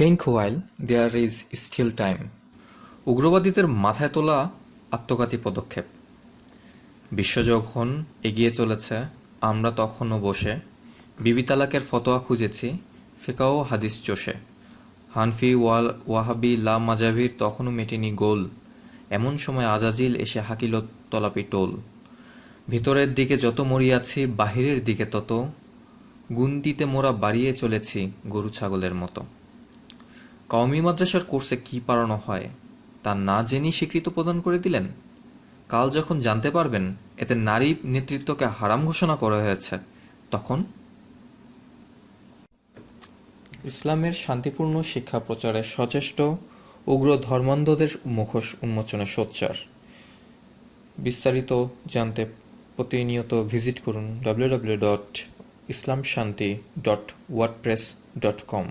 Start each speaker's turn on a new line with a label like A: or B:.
A: Think while there is still time উগ্রবাদীদের মাথায় তোলা আত্মঘাতী পদক্ষেপ। বিশ্ব যখন এগিয়ে চলেছে, আমরা তখনও বসে। বিবি তালাকের ফতোয়া খুঁজেছি ফেকাও হাদিস চষে। হানফি, ওয়াল, ওয়াহাবি, লা মাজাভির তখনও মেটেনি গোল। এমন সময় আজাজিল এসে হাকিল তলাপি টোল। ভিতরের দিকে যত মরিয়াছি বাহিরের দিকে তত গুন্দিতে মোরা বাড়িয়ে চলেছি গরু ছাগলের মতো। কওমি মাদ্রাসার কোর্সে কি পড়ানো হয়, তা না জেনেই স্বীকৃতি প্রদান করে দিলেন। কাল যখন জানতে পারবেন এতে নারী নেতৃত্বকে হারাম ঘোষণা করা হয়েছে, তখন ইসলামের শান্তিপূর্ণ শিক্ষা প্রচারে সচেষ্ট উগ্র ধর্মান্ধদের মুখোশ উন্মোচনে সোচ্চার। বিস্তারিত জানতে প্রতিনিয়ত ভিজিট করুন www.islamshanti.wordpress.com